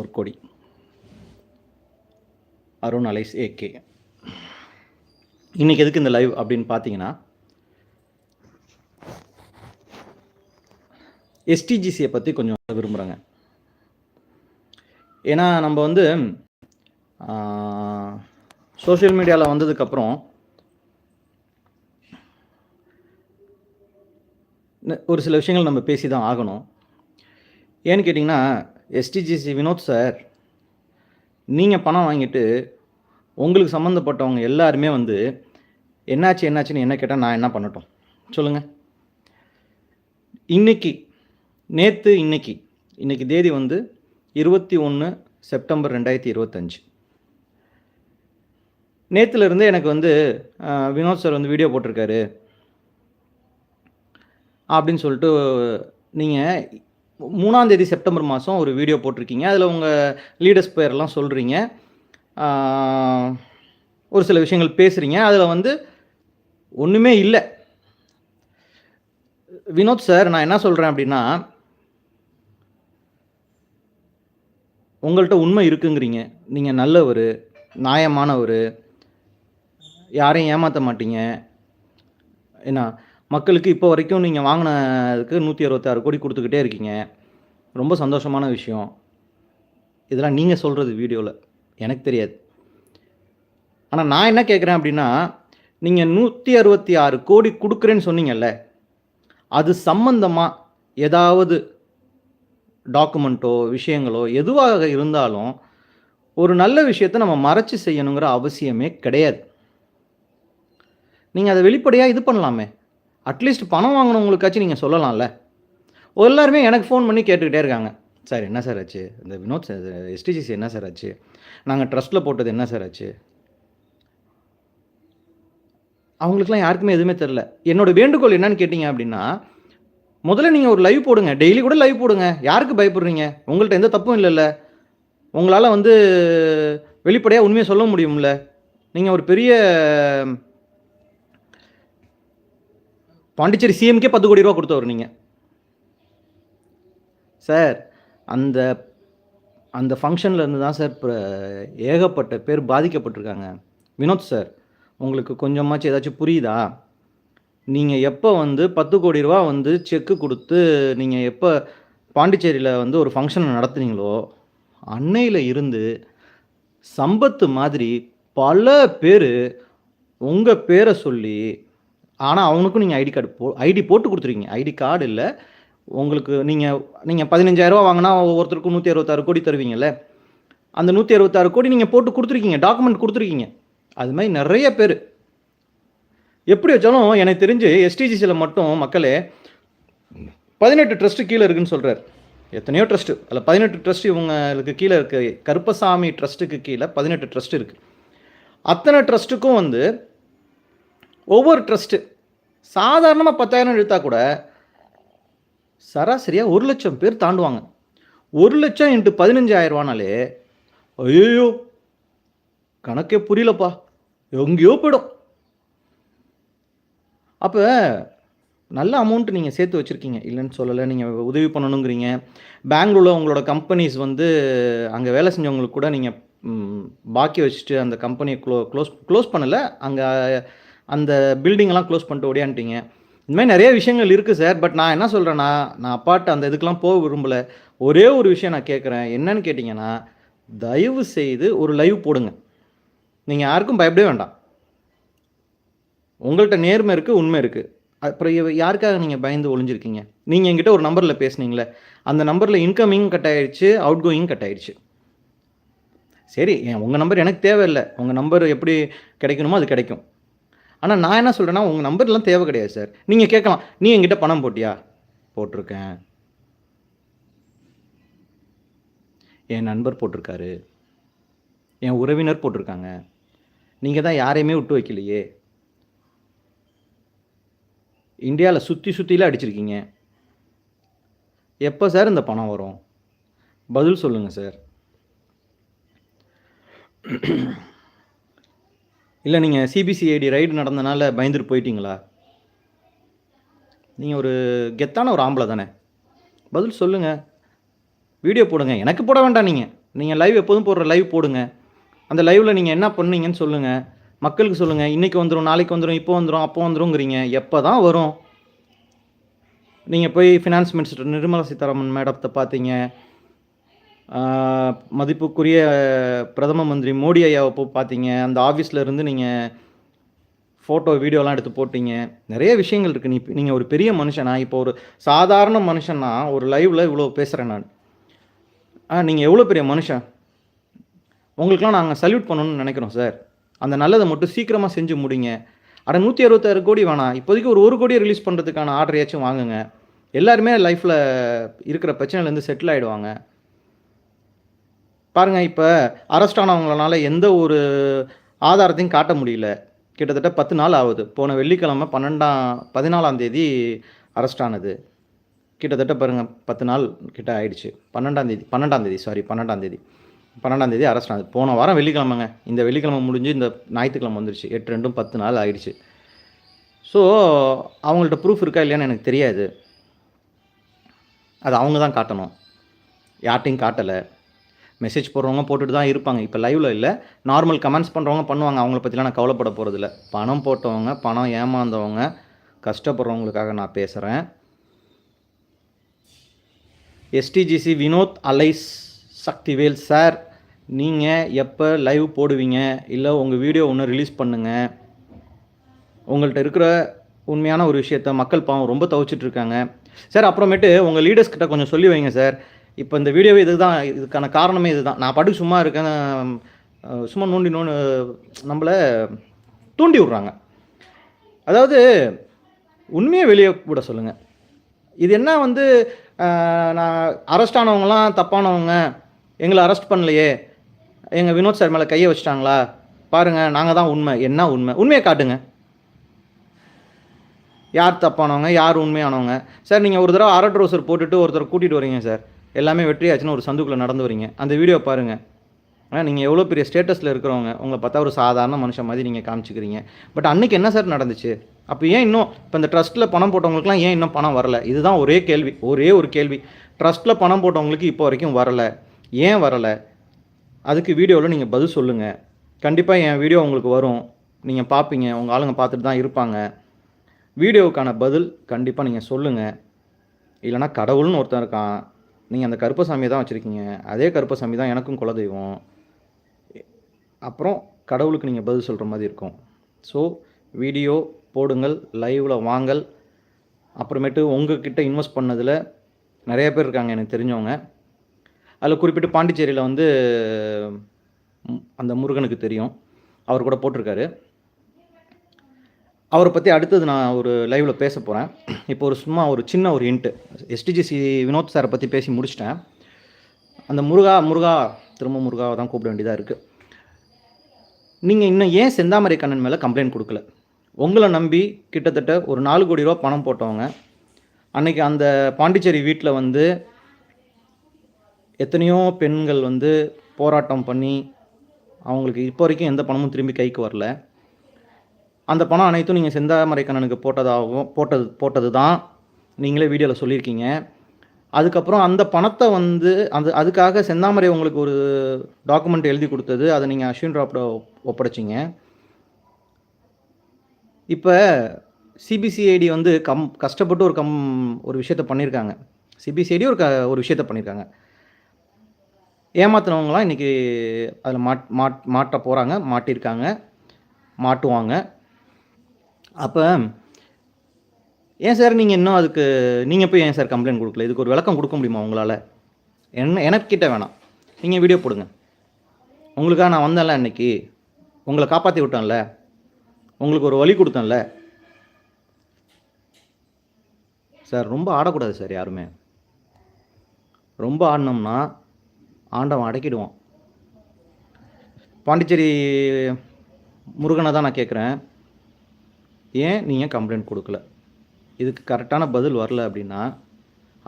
ஒரு கொடி. Arun Alice AK இன்றைக்கி எதுக்கு இந்த லைவ் அப்படின்னு பார்த்தீங்கன்னா எஸ்டிஜிசியை பற்றி கொஞ்சம் விரும்புகிறேங்க ஏன்னா நம்ம வந்து சோஷியல் மீடியாவில் வந்ததுக்கப்புறம் ஒரு சில விஷயங்கள் நம்ம பேசி தான் ஆகணும். ஏன்னு கேட்டிங்கன்னா எஸ்டிஜிசி வினோத் சார் நீங்கள் பணம் வாங்கிட்டு உங்களுக்கு சம்மந்தப்பட்டவங்க எல்லாருமே வந்து என்னாச்சு என்னாச்சுன்னு என்ன கேட்டால் நான் என்ன பண்ணட்டும்? சொல்லுங்கள் இன்னைக்கு நேற்று இன்னைக்கு இன்னைக்கு தேதி வந்து இருபத்தி ஒன்று செப்டம்பர் ரெண்டாயிரத்தி இருபத்தஞ்சு. நேற்றுலேருந்து எனக்கு வந்து வினோத் சார் வந்து வீடியோ போட்டிருக்காரு. அப்படின்னு சொல்லிட்டு நீங்கள் மூணாம் தேதி செப்டம்பர் மாதம் ஒரு வீடியோ போட்டிருக்கீங்க. அதில் உங்கள் லீடர்ஸ் பேரெல்லாம் சொல்கிறீங்க ஒரு சில விஷயங்கள் பேசுகிறீங்க அதில் வந்து ஒன்றுமே இல்லை. வினோத் சார் நான் என்ன சொல்கிறேன் அப்படின்னா உங்கள்கிட்ட உண்மை இருக்குங்கிறீங்க. நீங்கள் நல்லவர் நியாயமானவர் யாரையும் ஏமாற்ற மாட்டீங்க. என்ன மக்களுக்கு இப்போ வரைக்கும் நீங்கள் வாங்கினதுக்கு நூற்றி அறுபத்தாறு கோடி கொடுத்துக்கிட்டே இருக்கீங்க. ரொம்ப சந்தோஷமான விஷயம். இதெல்லாம் நீங்கள் சொல்கிறது வீடியோவில் எனக்கு தெரியாது. ஆனால் நான் என்ன கேட்குறேன் அப்படின்னா நீங்கள் நூற்றி அறுபத்தி ஆறு கோடி கொடுக்குறேன்னு சொன்னீங்கல்ல அது சம்மந்தமாக ஏதாவது டாக்குமெண்ட்டோ விஷயங்களோ எதுவாக இருந்தாலும் ஒரு நல்ல விஷயத்தை நம்ம மறைச்சு செய்யணுங்கிற அவசியமே கிடையாது. நீங்கள் அதை வெளிப்படையாக இது பண்ணலாமே. அட்லீஸ்ட் பணம் வாங்கினவங்களுக்காச்சும் நீங்கள் சொல்லலாம்ல. எல்லாருமே எனக்கு ஃபோன் பண்ணி கேட்டுக்கிட்டே இருக்காங்க. சார் என்ன சார் ஆச்சு? இந்த வினோத் சார் எஸ்டிஜிசி என்ன சார் ஆச்சு? நாங்கள் ட்ரஸ்ட்டில் போட்டது என்ன சார் ஆச்சு? அவங்களுக்குலாம் யாருக்குமே எதுவுமே தெரில என்னோட வேண்டுகோள் என்னன்னு கேட்டிங்க அப்படின்னா முதல்ல நீங்கள் ஒரு லைவ் போடுங்க. டெய்லி கூட லைவ் போடுங்க. யாருக்கு பயப்படுறீங்க? உங்கள்கிட்ட எந்த தப்பும் இல்லைல்ல. உங்களால் வந்து வெளிப்படையாக உண்மையை சொல்ல முடியும்ல. நீங்கள் ஒரு பெரிய பாண்டிச்சேரி சிஎம்கே பத்து கோடி ரூபா கொடுத்தவர் நீங்கள் சார் அந்த அந்த ஃபங்க்ஷனில் இருந்து தான் சார் இப்போ ஏகப்பட்ட பேர் பாதிக்கப்பட்டிருக்காங்க. வினோத் சார் உங்களுக்கு கொஞ்சமாச்சும் ஏதாச்சும் புரியுதா? நீங்கள் எப்போ வந்து பத்து கோடி ரூபா வந்து செக்கு கொடுத்து நீங்கள் எப்போ பாண்டிச்சேரியில் வந்து ஒரு ஃபங்க்ஷன் நடத்துனீங்களோ அன்னையில் இருந்து சம்பத்து மாதிரி பல பேர் உங்கள் பேரை சொல்லி ஆனால் அவனுக்கும் நீங்கள் ஐடி கார்டு போ ஐடி போட்டு கொடுத்துருக்கீங்க. ஐடி கார்டு இல்லை. உங்களுக்கு நீங்கள் நீங்கள் பதினஞ்சாயிரரூவா வாங்கினா ஒவ்வொருத்தருக்கும் நூற்றி அறுபத்தாறு கோடி தருவீங்கல்ல. அந்த நூற்றி அறுபத்தாறு கோடி நீங்கள் போட்டு கொடுத்துருக்கீங்க. டாக்குமெண்ட் கொடுத்துருக்கீங்க. அது மாதிரி நிறைய பேர். எப்படி வச்சாலும் எனக்கு தெரிஞ்சு எஸ்டிஜிசியில் மட்டும் மக்களே பதினெட்டு ட்ரஸ்ட்டு கீழே இருக்குன்னு சொல்கிறார் எத்தனையோ ட்ரஸ்ட்டு அதில் பதினெட்டு ட்ரஸ்ட் இவங்களுக்கு கீழே இருக்க. கருப்பசாமி ட்ரஸ்ட்டுக்கு கீழே பதினெட்டு ட்ரஸ்ட் இருக்குது அத்தனை ட்ரஸ்ட்டுக்கும் வந்து ஒவ்வொரு ட்ரஸ்ட்டு சாதாரணமாக பத்தாயிரம் இழுத்தா கூட சராசரியாக ஒரு லட்சம் பேர் தாண்டுவாங்க. ஒரு லட்சம் இன்ட்டு பதினஞ்சாயிரம் ரூபானாலே ஐயோ கணக்கே புரியலப்பா. எங்கேயோ போயிடும். அப்போ நல்ல அமௌண்ட் நீங்கள் சேர்த்து வச்சுருக்கீங்க. இல்லைன்னு சொல்லலை நீங்கள் உதவி பண்ணணுங்கிறீங்க. பெங்களூரில் உங்களோட கம்பெனிஸ் வந்து அங்கே வேலை செஞ்சவங்களுக்கு கூட நீங்கள் பாக்கி வச்சுட்டு அந்த கம்பெனியை க்ளோ க்ளோஸ் க்ளோஸ் பண்ணலை. அங்கே அந்த பில்டிங்கெல்லாம் க்ளோஸ் பண்ணிட்டு ஓடியான்ட்டீங்க இந்த மாதிரி நிறைய விஷயங்கள் இருக்குது சார் பட் நான் என்ன சொல்கிறேன்னா நான் அப்பாட்ட அந்த இதுக்கெலாம் போக விரும்பலை. ஒரே ஒரு விஷயம் நான் கேட்குறேன். என்னன்னு கேட்டிங்கன்னா தயவு செய்து ஒரு லைவ் போடுங்க. நீங்கள் யாருக்கும் பயப்படவே வேண்டாம். உங்கள்கிட்ட நேர்மை இருக்குது உண்மை இருக்குது அப்புறம் யாருக்காக நீங்கள் பயந்து ஒளிஞ்சிருக்கீங்க? நீங்கள் என்கிட்ட ஒரு நம்பரில் பேசுனீங்களே அந்த நம்பரில் இன்கமிங் கட் ஆயிடுச்சு அவுட் கோயிங் கட் ஆயிடுச்சு. சரி என் உங்கள் நம்பர் எனக்கு தேவையில்லை. உங்கள் நம்பர் எப்படி கிடைக்கணுமோ அது கிடைக்கும். ஆனால் நான் என்ன சொல்கிறேன்னா உங்கள் நம்பர்லாம் தேவை கிடையாது சார் நீங்கள் கேட்கலாம் நீ என்கிட்ட பணம் போட்டியா? போட்டிருக்கேன். என் நண்பர் போட்டிருக்காரு. என் உறவினர் போட்டிருக்காங்க. நீங்கள் தான் யாரையுமே விட்டு வைக்கலையே. இந்தியாவில் சுற்றி சுற்றிலாம் அடிச்சிருக்கீங்க. எப்போ சார் இந்த பணம் வரும்? பதில் சொல்லுங்கள் சார் இல்லை நீங்கள் சிபிசிஐடி ரைடு நடந்தனால பயந்துட்டு போயிட்டீங்களா? நீங்கள் ஒரு கெத்தான ஒரு ஆம்பளை தானே. பதில் சொல்லுங்கள் வீடியோ போடுங்க. எனக்கு போட வேண்டாம் நீங்கள் நீங்கள் லைவ் எப்போதும் போடுற லைவ் போடுங்க. அந்த லைவில் நீங்கள் என்ன பண்ணீங்கன்னு சொல்லுங்கள் மக்களுக்கு சொல்லுங்கள் இன்றைக்கி வந்துடும் நாளைக்கு வந்துடும் இப்போ வந்துடும் அப்போ வந்துருங்கிறீங்க. எப்போ தான் வரும்? நீங்கள் போய் ஃபினான்ஸ் மினிஸ்டர் நிர்மலா சீதாராமன் மேடத்தை பார்த்தீங்க. மதிப்புக்குரிய பிரதம மந்திரி மோடி ஐயாவை போய் பார்த்தீங்க அந்த ஆஃபீஸில் இருந்து நீங்கள் ஃபோட்டோ வீடியோலாம் எடுத்து போட்டீங்க. நிறைய விஷயங்கள் இருக்குது நீ நீங்கள் ஒரு பெரிய மனுஷனா இப்போ ஒரு சாதாரண மனுஷன்னா ஒரு லைவில் இவ்வளோ பேசுகிறேன் நான். ஆ நீங்கள் எவ்வளோ பெரிய மனுஷன்? உங்களுக்கெலாம் நாங்கள் சல்யூட் பண்ணணும்னு நினைக்கிறோம் சார் அந்த நல்லதை மட்டும் சீக்கிரமாக செஞ்சு முடிங்க. அட நூற்றி அறுபத்தாறு கோடி வேணாம் இப்போதைக்கு ஒரு ஒரு கோடியை ரிலீஸ் பண்ணுறதுக்கான ஆர்டர் ஏச்சும் வாங்குங்க. எல்லாருமே லைஃப்பில் இருக்கிற பிரச்சனையிலேருந்து செட்டில் ஆகிடுவாங்க பாருங்கள் இப்போ அரெஸ்ட் ஆனவங்களால எந்த ஒரு ஆதாரத்தையும் காட்ட முடியல. கிட்டத்தட்ட பத்து நாள் ஆகுது. போன வெள்ளிக்கிழமை பன்னெண்டாம் பதினாலாம் தேதி அரெஸ்ட் ஆனது. கிட்டத்தட்ட பாருங்கள் பத்து நாள் கிட்ட ஆயிடுச்சு. பன்னெண்டாம் தேதி பன்னெண்டாம் தேதி சாரி பன்னெண்டாம் தேதி. பன்னெண்டாம் தேதி அரெஸ்ட் ஆனது. போன வாரம் வெள்ளிக்கிழமைங்க. இந்த வெள்ளிக்கிழமை முடிஞ்சு இந்த ஞாயிற்றுக்கிழமை வந்துருச்சு. எட்டு ரெண்டும் பத்து நாள் ஆயிடுச்சு. ஸோ அவங்கள்ட்ட ப்ரூஃப் இருக்கா இல்லையான்னு எனக்கு தெரியாது. அது அவங்க தான் காட்டணும். யார்ட்டையும் காட்டலை. மெசேஜ் போடுறவங்க போட்டுட்டு தான் இருப்பாங்க. இப்போ லைவில் இல்லை. நார்மல் கமெண்ட்ஸ் பண்ணுறவங்க பண்ணுவாங்க. அவங்கள பற்றிலாம் நான் கவலைப்பட போகிறதில்ல பணம் போட்டவங்க பணம் ஏமாந்தவங்க கஷ்டப்படுறவங்களுக்காக நான் பேசுகிறேன் SDGC Vinod alias Sakthivel sir நீங்கள் எப்போ லைவ் போடுவீங்க? இல்லை உங்கள் வீடியோ ஒன்று ரிலீஸ் பண்ணுங்கள் உங்கள்கிட்ட இருக்கிற உண்மையான ஒரு விஷயத்த மக்கள் பாவம் ரொம்ப தவிச்சிட்ருக்காங்க சார் அப்புறமேட்டு உங்கள் லீடர்ஸ்கிட்ட கொஞ்சம் சொல்லி வைங்க சார் இப்போ இந்த வீடியோவே இதுதான் இதுக்கான காரணமே இதுதான். நான் பாட்டுக்கு சும்மா இருக்கேன் சும்மா நோண்டி நோண்டு நம்மளை தூண்டி விட்றாங்க. அதாவது உண்மையை வெளியே விட சொல்லுங்கள் இது என்ன வந்து நான் அரெஸ்ட் ஆனவங்களாம் தப்பானவங்க எங்களை அரெஸ்ட் பண்ணலையே எங்கள் வினோத் சார் மேலே கையை வச்சிட்டாங்களா? பாருங்கள் நாங்கள் தான் உண்மை. என்ன உண்மை? உண்மையை காட்டுங்க. யார் தப்பானவங்க? யார் உண்மையானவங்க? சார் நீங்கள் ஒரு தடவை அரட் ரோசர் போட்டுட்டு ஒருத்தர் கூட்டிகிட்டு வரீங்க சார் எல்லாமே வெற்றியாச்சுன்னு ஒரு சந்துக்குள்ளே நடந்து வரீங்க. அந்த வீடியோ பாருங்கள் ஆனால் நீங்கள் எவ்வளோ பெரிய ஸ்டேட்டஸில் இருக்கிறவங்க உங்களை பார்த்தா ஒரு சாதாரண மனுஷன் மாதிரி நீங்கள் காமிச்சிக்கிறீங்க. பட் அன்னைக்கு என்ன சார் நடந்துச்சு? அப்போ ஏன் இன்னும் இப்போ இந்த ட்ரஸ்ட்டில் பணம் போட்டவங்களுக்குலாம் ஏன் இன்னும் பணம் வரல? இதுதான் ஒரே கேள்வி. ஒரே ஒரு கேள்வி. ட்ரஸ்ட்டில் பணம் போட்டவங்களுக்கு இப்போ வரைக்கும் வரலை. ஏன் வரலை? அதுக்கு வீடியோவில் நீங்கள் பதில் சொல்லுங்கள் கண்டிப்பாக என் வீடியோ உங்களுக்கு வரும். நீங்கள் பார்ப்பீங்க உங்கள் ஆளுங்க பார்த்துட்டு தான் இருப்பாங்க. வீடியோவுக்கான பதில் கண்டிப்பாக நீங்கள் சொல்லுங்கள் இல்லைனா கடவுள்னு ஒருத்தன் இருக்கான். நீங்கள் அந்த கருப்பசாமியை தான் வச்சுருக்கீங்க. அதே கருப்பசாமி தான் எனக்கும் குலதெய்வம். அப்புறம் கடவுளுக்கு நீங்கள் பதில் சொல்கிற மாதிரி இருக்கும். ஸோ வீடியோ போடுங்கள் லைவில் வாங்கல். அப்புறமேட்டு உங்ககிட்ட இன்வெஸ்ட் பண்ணதில் நிறைய பேர் இருக்காங்க எனக்கு தெரிஞ்சவங்க. அதில் குறிப்பிட்டு பாண்டிச்சேரியில் வந்து அந்த முருகனுக்கு தெரியும். அவர் கூட போட்டிருக்காரு. அவரை பற்றி அடுத்தது நான் ஒரு லைவில் பேச போகிறேன் இப்போ ஒரு சும்மா ஒரு சின்ன ஒரு இன்ட்டு எஸ்டிஜிசி வினோத் சாரை பற்றி பேசி முடிச்சிட்டேன். அந்த முருகா முருகா திரும்ப முருகாவை தான் கூப்பிட வேண்டியதாக இருக்குது நீங்கள் இன்னும் ஏன் செந்தாமரை கண்ணன் மேலே கம்ப்ளைண்ட் கொடுக்கல? உங்களை நம்பி கிட்டத்தட்ட ஒரு நாலு கோடி ரூபா பணம் போட்டவங்க அன்றைக்கி அந்த பாண்டிச்சேரி வீட்டில் வந்து எத்தனையோ பெண்கள் வந்து போராட்டம் பண்ணி அவங்களுக்கு இப்போ வரைக்கும் எந்த பணமும் திரும்பி கைக்கு வரல. அந்த பணம் அனைத்தும் நீங்கள் செந்தாமரைக்கண்ணனுக்கு போட்டதாகவும் போட்டது போட்டது தான் நீங்களே வீடியோவில் சொல்லியிருக்கீங்க. அதுக்கப்புறம் அந்த பணத்தை வந்து அந்த அதுக்காக செந்தாமரை உங்களுக்கு ஒரு டாக்குமெண்ட் எழுதி கொடுத்தது அதை நீங்கள் அஸ்வின் ராப்ட ஒப்படைச்சிங்க. இப்போ சிபிசிஐடி வந்து கம் கஷ்டப்பட்டு ஒரு கம் ஒரு விஷயத்த பண்ணியிருக்காங்க சிபிசிஐடி ஒரு க ஒரு விஷயத்த பண்ணியிருக்காங்க ஏமாத்தினவங்களாம் இன்றைக்கி அதில் மாட் மாட் மாட்ட போகிறாங்க மாட்டியிருக்காங்க மாட்டுவாங்க. அப்போ ஏன் சார் நீங்கள் இன்னும் அதுக்கு நீங்கள் போய் ஏன் சார் கம்ப்ளைண்ட் கொடுக்கல? இதுக்கு ஒரு விளக்கம் கொடுக்க முடியுமா உங்களால்? என்ன எனக்கிட்ட வேணாம். நீங்கள் வீடியோ போடுங்க. உங்களுக்காக நான் வந்தேன்ல இன்னைக்கு உங்களை காப்பாற்றி விட்டேன்ல. உங்களுக்கு ஒரு வழி கொடுத்தேன்ல. சார் ரொம்ப ஆடக்கூடாது சார் யாருமே. ரொம்ப ஆடினோம்னா ஆண்டவன் அடக்கிடுவான். பாண்டிச்சேரி முருகனை தான் நான் கேட்குறேன் ஏன் நீங்கள் கம்ப்ளைண்ட் கொடுக்கல? இதுக்கு கரெக்டான பதில் வரல அப்படின்னா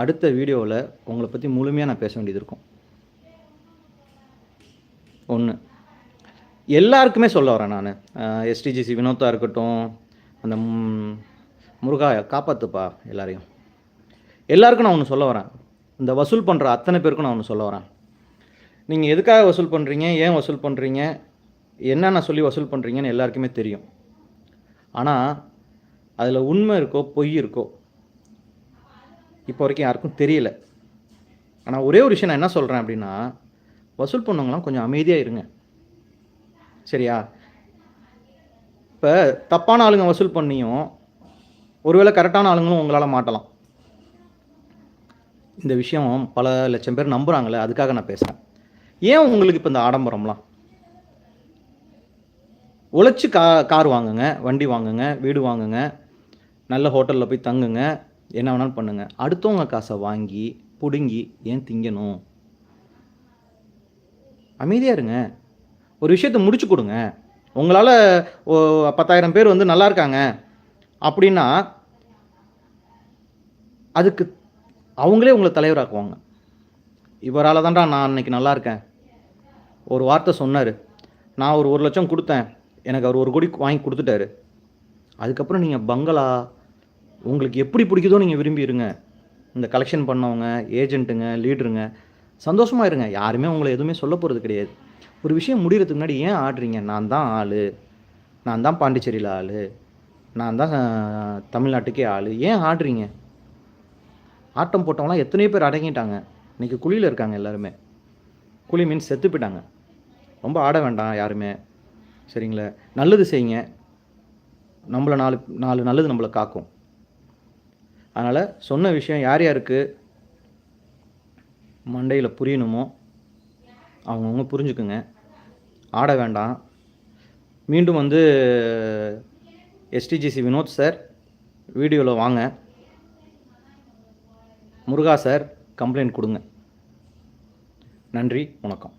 அடுத்த வீடியோவில் உங்களை பற்றி முழுமையாக நான் பேச வேண்டியது இருக்கும். ஒன்று எல்லாருக்குமே சொல்ல வரேன் நான். எஸ்டிஜிசி வினோத்தா இருக்கட்டும் அந்த ம், முருகா காப்பாற்றுப்பா எல்லாரையும். எல்லாருக்கும் நான் ஒன்று சொல்ல வரேன். இந்த வசூல் பண்ணுற அத்தனை பேருக்கும் நான் ஒன்று சொல்ல வரேன். நீங்கள் எதுக்காக வசூல் பண்ணுறீங்க ஏன் வசூல் பண்ணுறீங்க என்னென்ன சொல்லி வசூல் பண்ணுறீங்கன்னு எல்லாருக்குமே தெரியும். ஆனால் அதில் உண்மை இருக்கோ பொய் இருக்கோ இப்போ வரைக்கும் யாருக்கும் தெரியல. ஆனால் ஒரே ஒரு விஷயம் நான் என்ன சொல்கிறேன் அப்படின்னா வசூல் பண்ணவங்களாம் கொஞ்சம் அமைதியாக இருங்க. சரியா? இப்போ தப்பான ஆளுங்க வசூல் பண்ணியும் ஒருவேளை கரெக்டான ஆளுங்களும் உங்களால் மாட்டலாம். இந்த விஷயம் பல லட்சம் பேர் நம்புகிறாங்களே அதுக்காக நான் பேசுகிறேன் ஏன் உங்களுக்கு இப்போ இந்த ஆடம்பரம்லாம்? உழைச்சி கா கார் வாங்குங்க வண்டி வாங்குங்க வீடு வாங்குங்க நல்ல ஹோட்டலில் போய் தங்குங்க என்ன வேணாலும் பண்ணுங்கள் அடுத்தவங்க காசை வாங்கி பிடுங்கி ஏன் திங்கணும்? அமைதியாக இருங்க. ஒரு விஷயத்த முடிச்சு கொடுங்க. உங்களால் பத்தாயிரம் பேர் வந்து நல்லா இருக்காங்க. அப்படின்னா அதுக்கு அவங்களே உங்களை தலைவராக்குவாங்க. இவரால் தான்டா நான் அன்னைக்கு நல்லா இருக்கேன். ஒரு வார்த்தை சொன்னார். நான் ஒரு ஒரு லட்சம் கொடுத்தேன். எனக்கு அவர் ஒரு கோடி வாங்கி கொடுத்துட்டாரு. அதுக்கப்புறம் நீங்கள் பங்களா உங்களுக்கு எப்படி பிடிக்குதோ நீங்கள் விரும்பிடுங்க இந்த கலெக்ஷன் பண்ணவங்க ஏஜென்ட்டுங்க லீடருங்க சந்தோஷமாக இருங்க. யாருமே உங்களை எதுவுமே சொல்ல போகிறது கிடையாது. ஒரு விஷயம் முடிகிறதுக்கு முன்னாடி ஏன் ஆடுறீங்க? நான் தான் ஆள். நான் தான் பாண்டிச்சேரியில் ஆள். நான் தான் தமிழ்நாட்டுக்கே ஆள். ஏன் ஆடுறீங்க? ஆட்டம் போட்டவங்களாம் எத்தனையோ பேர் அடங்கிட்டாங்க. இன்றைக்கி குழியில் இருக்காங்க எல்லாருமே. குழி மீன் செத்து போயிட்டாங்க. ரொம்ப ஆட வேண்டாம் யாருமே. சரிங்களா? நல்லது செய்யுங்க. நம்மளை நாலு நாலு நல்லது நம்மளை காக்கும். அதனால் சொன்ன விஷயம் யார் யாருக்கு மண்டையில் புரியணுமோ அவங்கவுங்க புரிஞ்சுக்குங்க. ஆட வேண்டாம். மீண்டும் வந்து எஸ்டிஜிசி வினோத் சார் வீடியோவில் வாங்க. முருகா சார் கம்ப்ளைண்ட் கொடுங்க. நன்றி வணக்கம்.